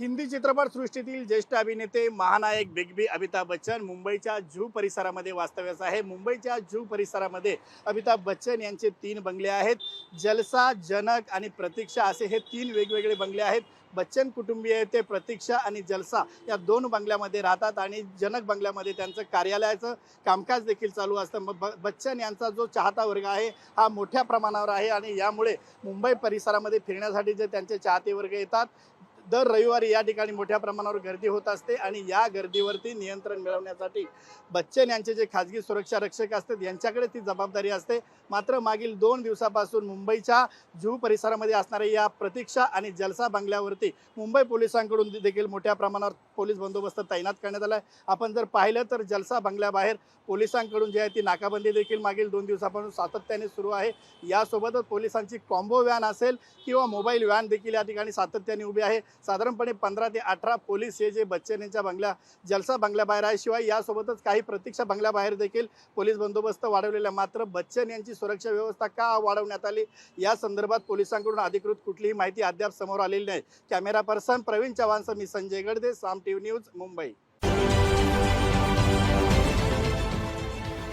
हिंदी चित्रपटसृष्टीतील ज्येष्ठ अभिनेते महानायक बिग बी अमिताभ बच्चन मुंबईच्या झू परिसरामध्ये वास्तव्यास आहे. मुंबईच्या झू परिसरामध्ये अमिताभ बच्चन यांचे तीन बंगले आहेत. जलसा जनक आणि प्रतीक्षा असे हे तीन वेगवेगळे बंगले आहेत. बच्चन कुटुंबीय ते प्रतीक्षा आणि जलसा या दोन बंगल्यामध्ये राहतात आणि जनक बंगल्यामध्ये त्यांचं कार्यालयाचं कामकाज देखील चालू असतं. मग बच्चन यांचा जो चाहता वर्ग आहे हा मोठ्या प्रमाणावर आहे आणि यामुळे मुंबई परिसरामध्ये फिरण्यासाठी जे त्यांचे चाहते वर्ग येतात दर रविवारी या ठिकाणी मोठ्या प्रमाणावर गर्दी होत असते आणि या गर्दीवरती नियंत्रण मिळवण्यासाठी बच्चन यांचे जे खाजगी सुरक्षा रक्षक असतात यांच्याकडे ती जबाबदारी असते. मात्र मागील दोन दिवसापासून मुंबईच्या जुहू परिसरामध्ये असणाऱ्या या प्रतीक्षा आणि जलसा बंगल्यावरती मुंबई पोलिसांकडून देखील मोठ्या प्रमाणावर पोलीस बंदोबस्त तैनात करण्यात आला आहे आपण जर पाहिलं तर जलसा बंगल्याबाहेर पोलिसांकडून जी आहे ती नाकाबंदी देखील मागील दोन दिवसापासून सातत्याने सुरू आहे. यासोबतच पोलिसांची कॉम्बो व्हॅन असेल किंवा मोबाईल व्हॅन देखील या ठिकाणी सातत्याने उभी आहे. साधारणपणे पंधरा ते अठरा पोलीस हे जे बच्चन यांच्या बंगल्या जलसा बंगल्याबाहेर आहे. शिवाय यासोबतच काही प्रतीक्षा बंगल्याबाहेर देखील पोलीस बंदोबस्त वाढवलेला आहे. मात्र बच्चन यांची सुरक्षा व्यवस्था का वाढवण्यात आली? या संदर्भात पोलिसांकडून अधिकृत कुठलीही माहिती अद्याप समोर आलेली नाही. कॅमेरा पर्सन प्रवीण चव्हाणसह मी संजय गडदे साम टीव्ही न्यूज मुंबई.